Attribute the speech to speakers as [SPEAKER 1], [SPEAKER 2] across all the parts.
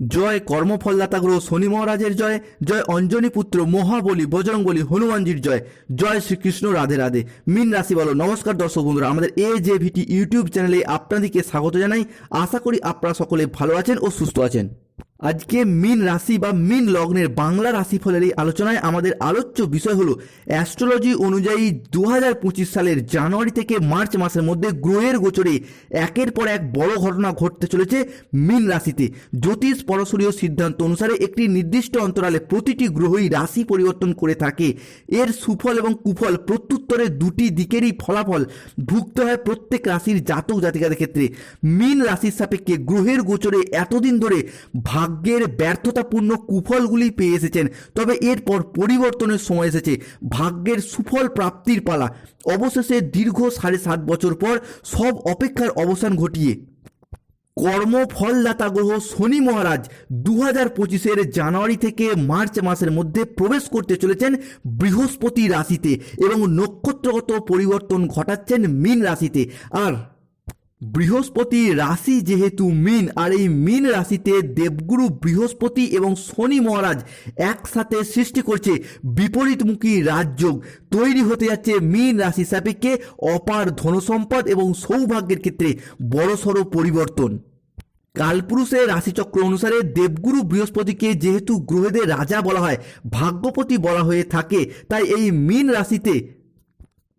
[SPEAKER 1] জয় কর্মফলদাতা গ্রহ শনি মহারাজের জয় জয় অঞ্জনী পুত্র মহাবলী বজরঙ্গলী হনুমানজির জয় জয় শ্রীকৃষ্ণ রাধে রাধে। মিন রাশি বলো, নমস্কার দর্শক বন্ধুরা, আমাদের এ জে ভিটি ইউটিউব চ্যানেলে আপনাদেরকে স্বাগত জানাই। আশা করি আপনারা সকলে ভালো আছেন ও সুস্থ আছেন। আজকে মিন রাশি বা মিন লগ্নের বাংলা রাশিফলের এই আলোচনায় আমাদের আলোচ্য বিষয় হলো অ্যাস্ট্রোলজি অনুযায়ী দু হাজার পঁচিশ সালের জানুয়ারি থেকে মার্চ মাসের মধ্যে গ্রহের গোচরে একের পর এক বড় ঘটনা ঘটতে চলেছে মিন রাশিতে। জ্যোতিষ পরশরীয় সিদ্ধান্ত অনুসারে একটি নির্দিষ্ট অন্তরালে প্রতিটি গ্রহই রাশি পরিবর্তন করে থাকে। এর সুফল এবং কুফল প্রত্যুত্তরে দুটি দিকেরই ফলাফল ভুগতে হয় প্রত্যেক রাশির জাতক জাতিকাদের ক্ষেত্রে। মিন রাশির সাপেক্ষে গ্রহের গোচরে এতদিন ধরে ভাগ্যের ব্যর্থতাপূর্ণ কুফলগুলি পেয়ে এসেছেন। তবে এরপর পরিবর্তনের সময় এসেছে। ভাগ্যের সুফল প্রাপ্তির পালা। অবশেষে দীর্ঘ সাড়ে সাত বছর পর সব অপেক্ষার অবসান ঘটিয়ে। কর্মফলদাতা গ্রহ শনি মহারাজ দু হাজার পঁচিশের জানুয়ারি থেকে মার্চ মাসের মধ্যে প্রবেশ করতে চলেছেন বৃহস্পতি রাশিতে এবং নক্ষত্রগত পরিবর্তন ঘটাচ্ছেন মীন রাশিতে। আর বৃহস্পতি রাশি যেহেতু মিন, আর এই মিন রাশিতে দেবগুরু বৃহস্পতি এবং শনি মহারাজ একসাথে সৃষ্টি করছে বিপরীতমুখী রাজযোগ। তৈরি হতে যাচ্ছে মিন রাশি সাপেক্ষে অপার ধনসম্পদ এবং সৌভাগ্যের ক্ষেত্রে বড়সড় পরিবর্তন। কালপুরুষের রাশিচক্র অনুসারে দেবগুরু বৃহস্পতিকে যেহেতু গ্রহেদের রাজা বলা হয়, ভাগ্যপতি বলা হয়ে থাকে, তাই এই মিন রাশিতে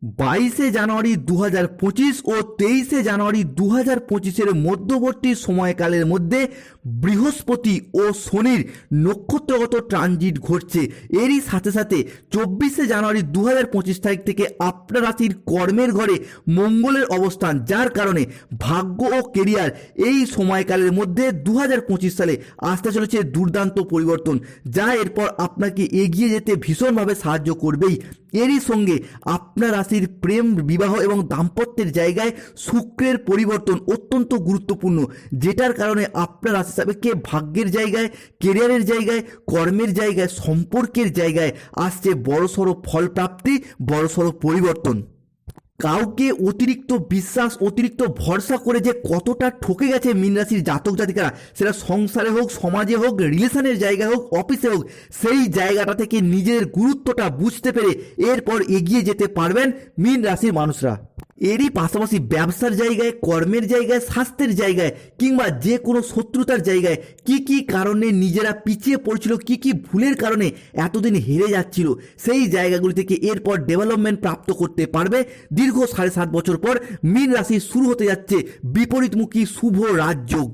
[SPEAKER 1] বাইশে জানুয়ারি দু হাজার পঁচিশ ও তেইশে জানুয়ারি দু হাজার পঁচিশের মধ্যবর্তী সময়কালের মধ্যে বৃহস্পতি ও শনির নক্ষত্রগত ট্রানজিট ঘটছে। এরই সাথে সাথে চব্বিশে জানুয়ারি দু হাজার পঁচিশ তারিখ থেকে আপনার রাশির কর্মের ঘরে মঙ্গলের অবস্থান, যার কারণে ভাগ্য ও কেরিয়ার এই সময়কালের মধ্যে দু হাজার পঁচিশ সালে আসতে চলেছে দুর্দান্ত পরিবর্তন, যা এরপর আপনাকে এগিয়ে যেতে ভীষণভাবে সাহায্য করবেই। এরই সঙ্গে আপনার রাশির প্রেম, বিবাহ এবং দাম্পত্যের জায়গায় শুক্রের পরিবর্তন অত্যন্ত গুরুত্বপূর্ণ, যেটার কারণে আপনার রাশি সাপেক্ষে ভাগ্যের জায়গায় কেরিয়ারের জায়গায়, কর্মের জায়গায়, সম্পর্কের জায়গায় আসছে বড়সড় ফল প্রাপ্তি বড়সড় পরিবর্তন। কাউকে অতিরিক্ত বিশ্বাস, অতিরিক্ত ভরসা করে যে কতটা ঠকে গেছে মীন রাশির জাতক জাতিকারা, সেটা সংসারে হোক, সমাজে হোক, রিলেশনের জায়গায় হোক, অফিসে হোক, সেই জায়গাটা থেকে নিজের গুরুত্বটা বুঝতে পেরে এরপর এগিয়ে যেতে পারবেন মীন রাশির মানুষরা। এরই পাশাপাশি ব্যবসার জায়গায়, কর্মের জায়গায়, স্বাস্থ্যের জায়গায় কিংবা যে কোনো শত্রুতার জায়গায় কি কি কারণে নিজেরা পিছিয়ে পড়ছিল, কি কি ভুলের কারণে এতদিন হেরে যাচ্ছিল, সেই জায়গাগুলি থেকে এরপর ডেভেলপমেন্ট প্রাপ্ত করতে পারবে। দীর্ঘ সাড়ে সাত বছর পর মীন রাশি শুরু হতে যাচ্ছে বিপরীতমুখী শুভ রাজযোগ।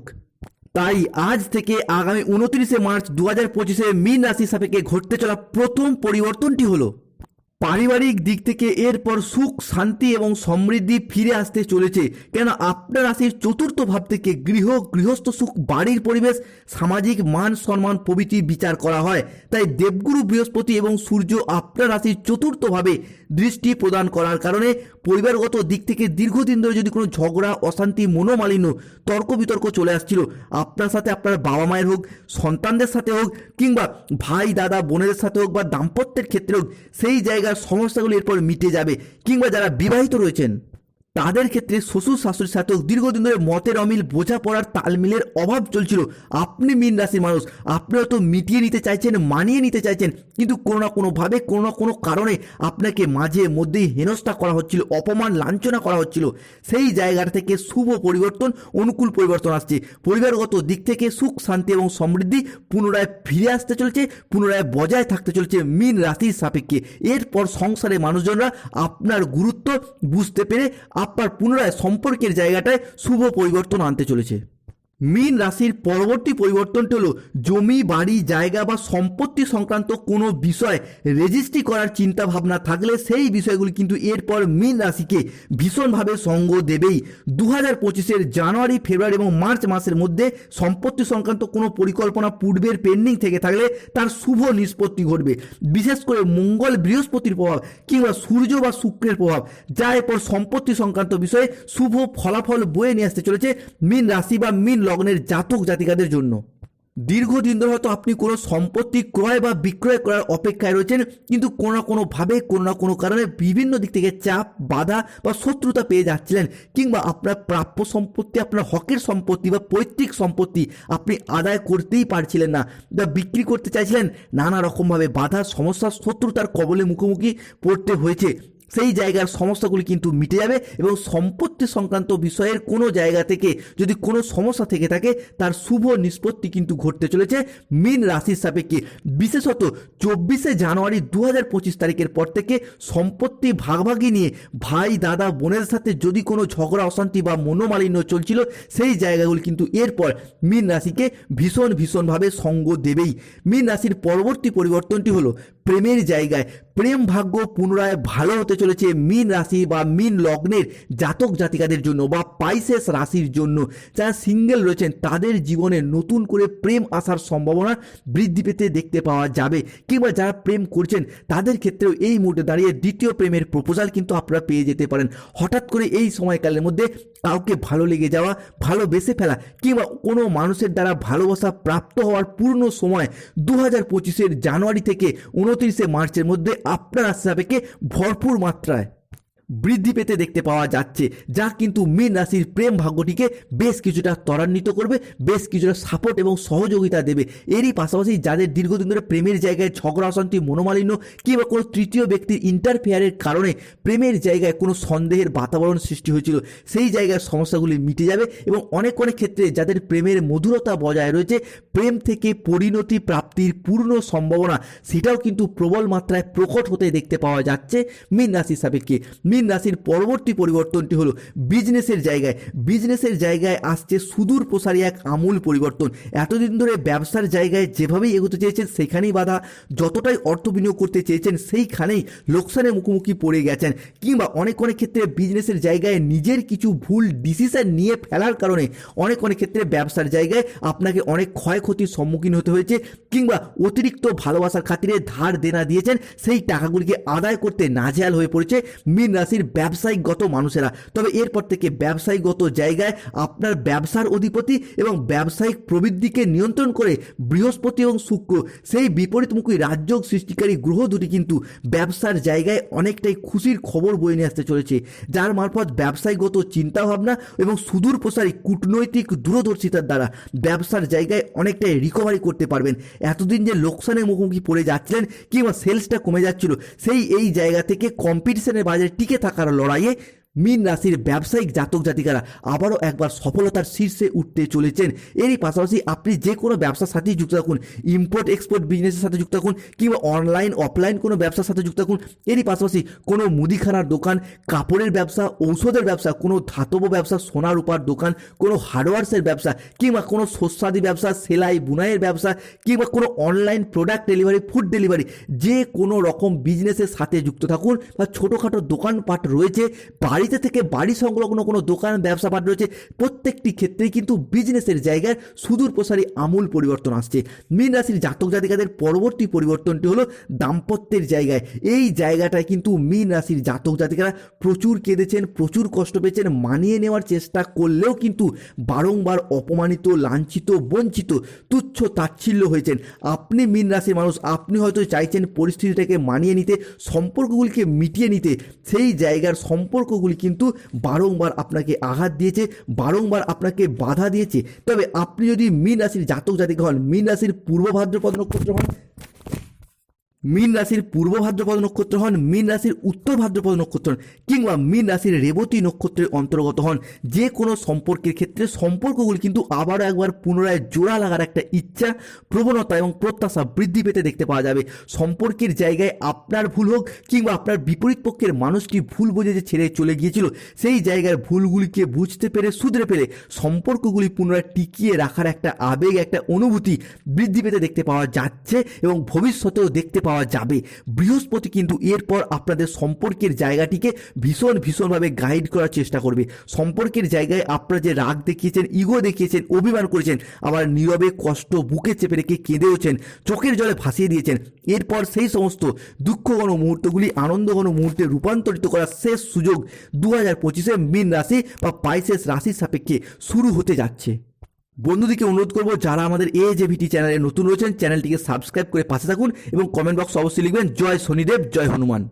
[SPEAKER 1] তাই আজ থেকে আগামী উনত্রিশে মার্চ দু হাজার পঁচিশে মীন রাশি সাপেক্ষে ঘটতে চলা প্রথম পরিবর্তনটি হলো পারিবারিক দিক থেকে এরপর সুখ, শান্তি এবং সমৃদ্ধি ফিরে আসতে চলেছে। কেন আপনার রাশির চতুর্থ ভাব থেকে গৃহ, গৃহস্থ সুখ, বাড়ির পরিবেশ, সামাজিক মান সম্মান প্রভৃতি বিচার করা হয়। তাই দেবগুরু বৃহস্পতি এবং সূর্য আপনার রাশির চতুর্থভাবে দৃষ্টি প্রদান করার কারণে পরিবারগত দিক থেকে দীর্ঘদিন ধরে যদি কোনো ঝগড়া, অশান্তি, মনোমালিন্য তর্ক বিতর্ক চলে আসছিল, আপনার সাথে আপনার বাবা মায়ের হোক, সন্তানদের সাথে হোক, কিংবা ভাই, দাদা, বোনেদের সাথে হোক বা দাম্পত্যের ক্ষেত্রে হোক, সেই জায়গার সমস্যাগুলি এরপর মিটে যাবে কিংবা যারা বিবাহিত রয়েছেন। তাদের ক্ষেত্রে শ্বশুর শাশুড়ির সাথেও দীর্ঘদিন ধরে মতের অমিল, বোঝাপড়ার তালমিলের অভাব চলছিল। আপনি মিন রাশির মানুষ আপনি হয়তো মিটিয়ে নিতে চাইছেন, মানিয়ে নিতে চাইছেন, কিন্তু কোনো না কোনোভাবে, কোনো না কোনো কারণে আপনাকে মাঝে মধ্যেই হেনস্থা করা হচ্ছিল, অপমান, লাঞ্ছনা করা হচ্ছিল। সেই জায়গাটা থেকে শুভ পরিবর্তন, অনুকূল পরিবর্তন আসছে। পরিবারগত দিক থেকে সুখ, শান্তি এবং সমৃদ্ধি পুনরায় ফিরে আসতে চলছে, পুনরায় বজায় থাকতে চলছে মিন রাশির সাপেক্ষে। এরপর সংসারে মানুষজনরা আপনার গুরুত্ব বুঝতে পেরে আপনার পুনরায় সম্পর্কের জায়গাটায় শুভ পরিবর্তন আনতে চলেছে। মীন রাশির পরবর্তী পরিবর্তনটি হলো জমি, বাড়ি, জায়গা বা সম্পত্তি সংক্রান্ত কোনো বিষয় রেজিস্ট্রি করার চিন্তা ভাবনা থাকলে সেই বিষয়গুলি কিন্তু এরপর মীন রাশিকে ভীষণভাবে সঙ্গ দেবেই। দু হাজার পঁচিশের জানুয়ারি, ফেব্রুয়ারি এবং মার্চ মাসের মধ্যে সম্পত্তি সংক্রান্ত কোনো পরিকল্পনা পূর্বের পেন্ডিং থেকে থাকলে তার শুভ নিষ্পত্তি ঘটবে। বিশেষ করে মঙ্গল বৃহস্পতির প্রভাব কিংবা সূর্য বা শুক্রের প্রভাব, যা এরপর সম্পত্তি সংক্রান্ত বিষয়ে শুভ ফলাফল বয়ে নিয়ে আসতে চলেছে মীন রাশি বা মীন লগ্নের জাতক জাতিকাদের জন্য। দীর্ঘদিন ধরে হয়তো আপনি কোনো সম্পত্তি ক্রয় বা বিক্রয় করার অপেক্ষায় রয়েছেন, কিন্তু কোনো না কোনোভাবে, কোনো না কোনো কারণে বিভিন্ন দিক থেকে চাপ, বাধা বা শত্রুতা পেয়ে যাচ্ছিলেন, কিংবা আপনার প্রাপ্য সম্পত্তি, আপনার হকের সম্পত্তি বা পৈতৃক সম্পত্তি আপনি আদায় করতেই পারছিলেন না। বা বিক্রি করতে চাইছিলেন, নানা রকমভাবে বাধা, সমস্যা, শত্রুতার কবলে মুখোমুখি পড়তে হয়েছে। সেই জায়গার সমস্যাগুলি কিন্তু মিটে যাবে এবং সম্পত্তি সংক্রান্ত বিষয়ের কোনো জায়গা থেকে যদি কোনো সমস্যা থেকে থাকে, তার শুভ নিষ্পত্তি কিন্তু ঘটতে চলেছে। মীন রাশির সাপেক্ষে বিশেষত চব্বিশে জানুয়ারি দু পঁচিশ তারিখের পর থেকে সম্পত্তি ভাগাভাগি নিয়ে ভাই, দাদা, বোনের সাথে যদি কোনো ঝগড়া, অশান্তি বা মনোমালিন্য চলছিল, সেই জায়গাগুলি কিন্তু এরপর মীন রাশিকে ভীষণ ভীষণভাবে সঙ্গ দেবেই। মীন রাশির পরবর্তী পরিবর্তনটি হলো প্রেমের জায়গায় প্রেম ভাগ্য পুনরায় ভালো হতে চলেছে মীন রাশি বা মিন লগ্নের জাতক জাতিকাদের জন্য বা পাইসেস রাশির জন্য। যারা সিঙ্গেল রয়েছেন, তাদের জীবনে নতুন করে প্রেম আসার সম্ভাবনা বৃদ্ধি পেতে দেখতে পাওয়া যাবে। কিংবা যারা প্রেম করছেন, তাদের ক্ষেত্রেও এই মুহূর্তে দাঁড়িয়ে দ্বিতীয় প্রেমের প্রপোজাল কিন্তু আপনারা পেয়ে যেতে পারেন। হঠাৎ করে এই সময়কালের মধ্যে কাউকে ভালো লেগে যাওয়া ভালোবেসে ফেলা কিংবা কোনো মানুষের দ্বারা ভালোবাসা প্রাপ্ত হওয়ার পূর্ণ সময় দু হাজার পঁচিশের জানুয়ারি থেকে উনত্রিশে মার্চের মধ্যে আপনার সাপেক্ষে ভরপুর মাত্রায়। বৃদ্ধি পেতে দেখতে পাওয়া যাচ্ছে, যা কিন্তু মীন রাশির প্রেম ভাগ্যটিকে বেশ কিছুটা ত্বরান্বিত করবে, বেশ কিছুটা সাপোর্ট এবং সহযোগিতা দেবে। এরই পাশাপাশি যাদের দীর্ঘদিন ধরে প্রেমের জায়গায় ঝগড়া, অশান্তি, মনোমালিন্য কিংবা কোনো তৃতীয় ব্যক্তির ইন্টারফেয়ারের কারণে প্রেমের জায়গায় কোনো সন্দেহের বাতাবরণ সৃষ্টি হয়েছিল, সেই জায়গায় সমস্যাগুলি মিটে যাবে এবং অনেক অনেক ক্ষেত্রে যাদের প্রেমের মধুরতা বজায় রয়েছে, প্রেম থেকে পরিণতি প্রাপ্তির পূর্ণ সম্ভাবনা, সেটাও কিন্তু প্রবল মাত্রায় প্রকট হতে দেখতে পাওয়া যাচ্ছে মীন রাশির সাপেক্ষে। মীন রাশির পরবর্তী পরিবর্তনটি হলো বিজনেসের জায়গায়। বিজনেসের জায়গায় আসছে সুদূর প্রসারী এক আমূল পরিবর্তন। এতদিন ধরে ব্যবসার জায়গায় যেভাবেই এগোতে চেয়েছেন, সেখানেই বাধা যতটাই অর্থ বিনিয়োগ করতে চেয়েছেন, সেইখানেই লোকসানের মুখোমুখি পড়ে গেছেন। কিংবা অনেক অনেক ক্ষেত্রে বিজনেসের জায়গায় নিজের কিছু ভুল ডিসিশন নিয়ে ফেলার কারণে অনেক অনেক ক্ষেত্রে ব্যবসার জায়গায় আপনাকে অনেক ক্ষয়ক্ষতির সম্মুখীন হতে হয়েছে কিংবা অতিরিক্ত ভালোবাসার খাতিরে ধার দেনা দিয়েছেন, সেই টাকাগুলিকে আদায় করতে নাজেহাল হয়ে পড়েছে মীন রাশির ব্যবসায়িকগত মানুষেরা। তবে এরপর থেকে ব্যবসায়িকগত জায়গায় আপনার ব্যবসার অধিপতি এবং ব্যবসায়িক প্রবৃদ্ধিকে নিয়ন্ত্রণ করে বৃহস্পতি এবং শুক্র, সেই বিপরীতমুখী রাজ্য সৃষ্টিকারী গ্রহ দুটি কিন্তু ব্যবসার জায়গায় অনেকটাই খুশির খবর বয়ে নিয়ে আসতে চলেছে। যার মারফত ব্যবসায়িকগত চিন্তাভাবনা এবং সুদূর প্রসারী কূটনৈতিক দূরদর্শিতার দ্বারা ব্যবসার জায়গায় অনেকটাই রিকভারি করতে পারবেন। এতদিন যে লোকসানের মুখোমুখি পড়ে যাচ্ছিলেন কিংবা সেলসটা কমে যাচ্ছিল, সেই এই জায়গা থেকে কম্পিটিশনের বাজারে টিকে থাকার লড়াইয়ে মীন রাশির ব্যবসায়িক জাতক জাতিকারা আবারও একবার সফলতার শীর্ষে উঠতে চলেছেন। এরই পাশাপাশি আপনি যে কোনো ব্যবসার সাথেই যুক্ত থাকুন। ইম্পোর্ট এক্সপোর্ট বিজনেসের সাথে যুক্ত থাকুন কিংবা অনলাইন অফলাইন কোনো ব্যবসার সাথে যুক্ত থাকুন। এরই পাশাপাশি কোনো মুদিখানার দোকান, কাপড়ের ব্যবসা, ঔষধের ব্যবসা, কোনো ধাতব ব্যবসা সোনা রূপার দোকান, কোনো হার্ডওয়ার্সের ব্যবসা কিংবা কোনো শস্যাদি ব্যবসা, সেলাই, বুনাইয়ের ব্যবসা কিংবা কোনো online product delivery food delivery যে কোনো রকম বিজনেসের সাথে যুক্ত থাকুন বা ছোটোখাটো দোকানপাট রয়েছে বাড়িতে থেকে বাড়ি সংলগ্ন কোনো দোকান, ব্যবসা ব্যবসাপাট রয়েছে, প্রত্যেকটি ক্ষেত্রেই কিন্তু বিজনেসের জায়গায় সুদূর প্রসারী আমূল পরিবর্তন আসছে। মীন রাশির জাতক জাতিকাদের পরবর্তী পরিবর্তনটি হলো দাম্পত্যের জায়গায়। এই জায়গাটায় কিন্তু মীন রাশির জাতক জাতিকারা প্রচুর কেঁদেছেন, প্রচুর কষ্ট পেয়েছেন, মানিয়ে নেওয়ার চেষ্টা করলেও কিন্তু বারংবার অপমানিত, লাঞ্ছিত, বঞ্চিত, তুচ্ছ তাচ্ছিল্য হয়েছেন। আপনি মীন রাশির মানুষ, আপনি হয়তো চাইছেন পরিস্থিতিটাকে মানিয়ে নিতে, সম্পর্কগুলিকে মিটিয়ে নিতে। সেই জায়গার সম্পর্কগুলি কিন্তু বারংবার আপনাকে আঘাত দিয়েছে, বারংবার আপনাকে বাধা দিয়েছে। তবে আপনি যদি মীন রাশির জাতক জাতিক হন, মীন রাশির পূর্ব ভাদ্রপদ নক্ষত্র হন মীন রাশির পূর্ব ভাদ্রপদ নক্ষত্র হন, মীন রাশির উত্তর ভাদ্রপদ নক্ষত্র হন, কিংবা মীন রাশির রেবতী নক্ষত্রের অন্তর্গত হন। যে কোনো সম্পর্কের ক্ষেত্রে সম্পর্কগুলি কিন্তু আবারও একবার পুনরায় জোড়া লাগার একটা ইচ্ছা, প্রবণতা এবং প্রত্যাশা বৃদ্ধি পেতে দেখতে পাওয়া যাবে। সম্পর্কের জায়গায় আপনার ভুল হোক কিংবা আপনার বিপরীত পক্ষের মানুষটি ভুল বুঝে যে ছেড়ে চলে গিয়েছিল, সেই জায়গার ভুলগুলিকে বুঝতে পেরে, শুধরে পেরে সম্পর্কগুলি পুনরায় টিকিয়ে রাখার একটা আবেগ, একটা অনুভূতি বৃদ্ধি পেতে দেখতে পাওয়া যাচ্ছে এবং ভবিষ্যতেও দেখতে পাওয়া যাবে। বৃহস্পতি কিন্তু এরপর আপনাদের সম্পর্কের জায়গাটিকে ভীষণ ভীষণভাবে গাইড করার চেষ্টা করবে। সম্পর্কের জায়গায় আপনারা যে রাগ দেখিয়েছেন ইগো দেখিয়েছেন, অভিমান করেছেন আবার নীরবে কষ্ট বুকে চেপে রেখে কেঁদেওছেন চোখের জলে ভাসিয়ে দিয়েছেন, এরপর সেই সমস্ত দুঃখঘন মুহূর্তগুলি আনন্দঘন মুহূর্তে রূপান্তরিত করার শেষ সুযোগ দু হাজার পঁচিশে মীন রাশি বা পাইসেস রাশির সাপেক্ষে শুরু হতে যাচ্ছে। বন্ধুদিকে অনুরোধ করব, যারা আমাদের এ জে ভিটি চ্যানেলে নতুন রয়েছেন চ্যানেলটিকে সাবস্ক্রাইব করে পাশে থাকুন এবং কমেন্ট বক্স অবশ্যই লিখবেন, জয় শনিদেব, জয় হনুমান।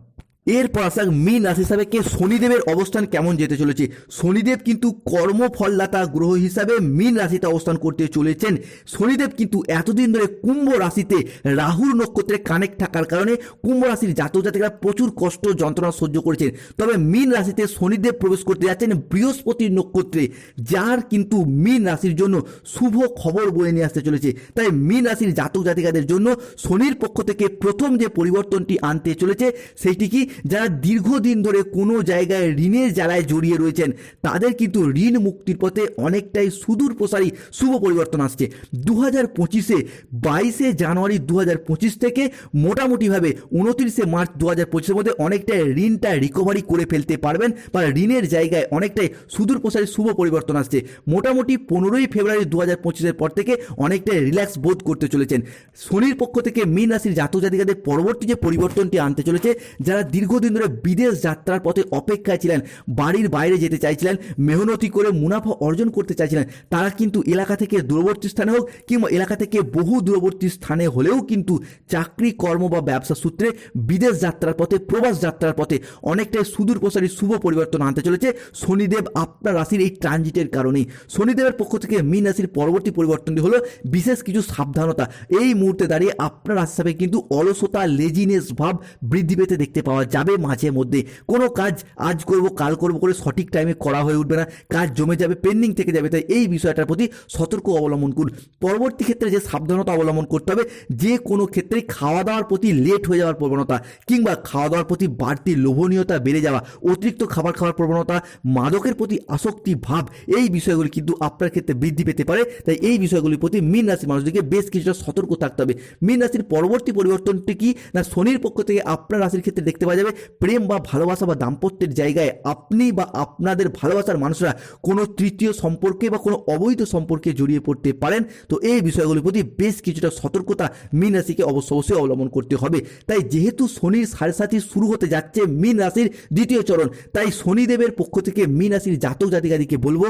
[SPEAKER 1] এরপর আসা মীন রাশি হিসাবে কে? শনিদেবের অবস্থান কেমন যেতে চলেছে? শনিদেব কিন্তু কর্মফলদাতা গ্রহ হিসাবে মীন রাশিতে অবস্থান করতে চলেছেন। শনিদেব কিন্তু এতদিন ধরে কুম্ভ রাশিতে রাহুর নক্ষত্রে কানেক্ট থাকার কারণে কুম্ভ রাশির জাতক জাতিকারা প্রচুর কষ্ট, যন্ত্রণা সহ্য করেছেন। তবে মীন রাশিতে শনিদেব প্রবেশ করতে যাচ্ছেন বৃহস্পতির নক্ষত্রে, যার কিন্তু মীন রাশির জন্য শুভ খবর বয়ে নিয়ে আসতে চলেছে। তাই মীন রাশির জাতক জাতিকাদের জন্য শনির পক্ষ থেকে প্রথম যে পরিবর্তনটি আনতে চলেছে, সেইটি কি? যারা দীর্ঘদিন ধরে কোনো জায়গায় ঋণের জ্বালায় জড়িয়ে রয়েছেন, তাদের কিন্তু ঋণ মুক্তির পথে অনেকটাই সুদূর প্রসারী শুভ পরিবর্তন আসছে। দু হাজার পঁচিশে বাইশে জানুয়ারি দু হাজার পঁচিশ থেকে মোটামুটিভাবে উনত্রিশে মার্চ দু হাজার পঁচিশের মধ্যে অনেকটাই ঋণটা রিকভারি করে ফেলতে পারবেন বা ঋণের জায়গায় অনেকটাই সুদূর প্রসারী শুভ পরিবর্তন আসছে। মোটামুটি পনেরোই ফেব্রুয়ারি দু হাজার পঁচিশের পর থেকে অনেকটাই রিল্যাক্স বোধ করতে চলেছেন। শনির পক্ষ থেকে মীন রাশির জাতক জাতিকাদের পরবর্তী যে পরিবর্তনটি আনতে চলেছে, যারা দীর্ঘদিন ধরে বিদেশ যাত্রার পথে অপেক্ষায় ছিলেন, বাড়ির বাইরে যেতে চাইছিলেন, মেহনতি করে মুনাফা অর্জন করতে চাইছিলেন। তারা কিন্তু এলাকা থেকে দূরবর্তী স্থানে হোক কিংবা এলাকা থেকে বহু দূরবর্তী স্থানে হলেও কিন্তু চাকরি, কর্ম বা ব্যবসা সূত্রে বিদেশ যাত্রার পথে, প্রবাস যাত্রার পথে অনেকটাই সুদূর প্রসারী শুভ পরিবর্তন আনতে চলেছে। শনিদেব আপনার রাশির এই ট্রানজিটের কারণেই। শনিদেবের পক্ষ থেকে মীন রাশির পরবর্তী পরিবর্তনটি হলো বিশেষ কিছু সাবধানতা। এই মুহূর্তে দাঁড়িয়ে আপনার রাশি কিন্তু অলসতা লেজিনেস ভাব বৃদ্ধি পেতে দেখতে পাওয়া যাবে মাঝে মধ্যে। কোনো কাজ আজ করব, কাল করব করে সঠিক টাইমে করা হয়ে উঠবে না। কাজ জমে যাবে পেন্ডিং থেকে যাবে। তাই এই বিষয়টার প্রতি সতর্ক অবলম্বন করুন। পরবর্তী ক্ষেত্রে যে সাবধানতা অবলম্বন করতে হবে, যে কোনো ক্ষেত্রে খাওয়া দাওয়ার প্রতি লেট হয়ে যাওয়ার প্রবণতা কিংবা খাওয়া দাওয়ার প্রতি বাড়তি লোভনীয়তা বেড়ে যাওয়া, অতিরিক্ত খাবার খাওয়ার প্রবণতা, মাদকের প্রতি আসক্তি ভাব, এই বিষয়গুলি কিন্তু আপনার ক্ষেত্রে বৃদ্ধি পেতে পারে। তাই এই বিষয়গুলির প্রতি মীন রাশির মানুষদেরকে বেশ কিছুটা সতর্ক থাকতে হবে। মীন রাশির পরবর্তী পরিবর্তনটি কি? না শনির পক্ষ থেকে আপনার রাশির ক্ষেত্রে দেখতে পাওয়া যাবে। প্রেম বা ভালোবাসা বা দাম্পত্যের জায়গায় আপনি বা আপনাদের ভালোবাসার মানুষরা কোনো তৃতীয় সম্পর্কে বা কোনো অবৈধ সম্পর্কে জড়িয়ে পড়তে পারেন। তো এই বিষয়গুলির প্রতি বেশ কিছুটা সতর্কতা মীন রাশিকে অবশ্য অবশ্যই অবলম্বন করতে হবে। তাই যেহেতু শনির সাড়ে সাথী শুরু হতে যাচ্ছে মীন রাশির দ্বিতীয় চরণ, তাই শনিদেবের পক্ষ থেকে মীন রাশির জাতক জাতিকাদিকে বলব,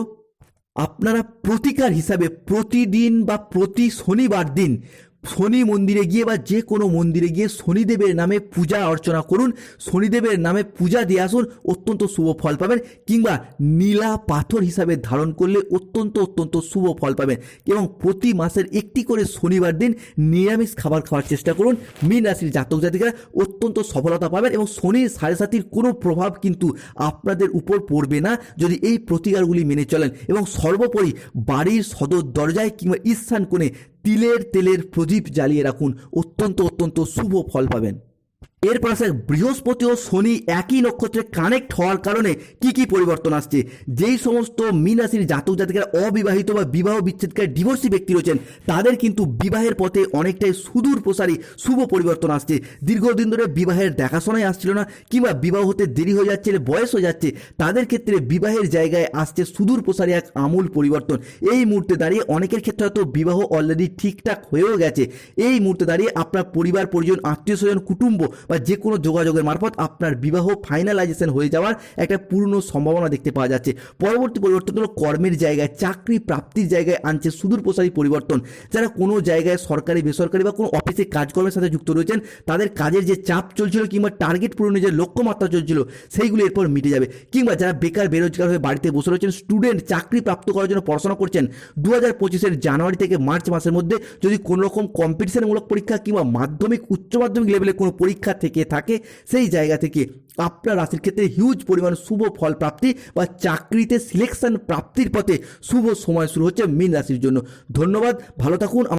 [SPEAKER 1] আপনারা প্রতিকার হিসাবে প্রতিদিন বা প্রতি শনিবার দিন শনি মন্দিরে গিয়ে বা যে কোনো মন্দিরে গিয়ে শনিদেবের নামে পূজা অর্চনা করুন। শনিদেবের নামে পূজা দিয়ে আসুন, অত্যন্ত শুভ ফল পাবেন কিংবা নীলা পাথর হিসাবে ধারণ করলে অত্যন্ত অত্যন্ত শুভ ফল পাবেন এবং প্রতি মাসের একটি করে শনিবার দিন নিরামিষ খাবার খাওয়ার চেষ্টা করুন। মীন রাশির জাতক জাতিকারা অত্যন্ত সফলতা পাবেন এবং শনির সাড়ে সাতির কোনো প্রভাব কিন্তু আপনাদের উপর পড়বে না যদি এই প্রতিকারগুলি মেনে চলেন এবং সর্বোপরি বাড়ির সদর দরজায় কিংবা ঈশান কোণে তিলের তেলের প্রদীপ জ্বালিয়ে রাখুন। অত্যন্ত অত্যন্ত শুভ ফল পাবেন। এরপর আসে বৃহস্পতি ও শনি একই নক্ষত্রে কানেক্ট হওয়ার কারণে কি কি পরিবর্তন আসছে? যেই সমস্ত মীন রাশির জাতক জাতিকারা অবিবাহিত বা বিবাহ বিচ্ছেদকারী ডিভোর্সি ব্যক্তি রয়েছেন, তাদের কিন্তু বিবাহের পথে অনেকটাই সুদূর প্রসারী শুভ পরিবর্তন আসছে। দীর্ঘদিন ধরে বিবাহের দেখাশোনায় আসছিল না, কিংবা বিবাহ হতে দেরি হয়ে যাচ্ছে, বয়স হয়ে যাচ্ছে, তাদের ক্ষেত্রে বিবাহের জায়গায় আসছে সুদূর প্রসারী এক আমূল পরিবর্তন। এই মুহূর্তে দাঁড়িয়ে অনেকের ক্ষেত্রে হয়তো বিবাহ অলরেডি ঠিকঠাক হয়েও গেছে। এই মুহূর্তে দাঁড়িয়ে আপনার পরিবার, পরিজন, আত্মীয় স্বজন, কুটুম্ব বা যে কোনো যোগাযোগের মারফত আপনার বিবাহ ফাইনালাইজেশন হয়ে যাওয়ার একটা পূর্ণ সম্ভাবনা দেখতে পাওয়া যাচ্ছে। পরবর্তী পরিবর্তন হলো কর্মের জায়গায়, চাকরি প্রাপ্তির জায়গায় আনছে সুদূর প্রসারী পরিবর্তন। যারা কোনো জায়গায় সরকারি, বেসরকারি বা কোনো অফিসে কাজকর্মের সাথে যুক্ত রয়েছেন, তাদের কাজের যে চাপ চলছিল কিংবা টার্গেট পূরণের যে লক্ষ্যমাত্রা চলছিল, সেইগুলো এরপর মিটে যাবে। কিংবা যারা বেকার, বেরোজগার হয়ে বাড়িতে বসে রয়েছেন স্টুডেন্ট চাকরি প্রাপ্ত করার জন্য পড়াশোনা করছেন দু হাজার পঁচিশের জানুয়ারি থেকে মার্চ মাসের মধ্যে যদি কোনো রকম কম্পিটিশনমূলক পরীক্ষা কিংবা মাধ্যমিক, উচ্চ মাধ্যমিক লেভেলে কোনো পরীক্ষা থেকে থাকে, সেই জায়গা থেকে আপনার রাশির ক্ষেত্রে হিউজ পরিমাণ শুভ ফল প্রাপ্তি বা চাকরিতে সিলেকশন প্রাপ্তির পথে শুভ সময় শুরু হচ্ছে মীন রাশির জন্য। ধন্যবাদ, ভালো থাকুন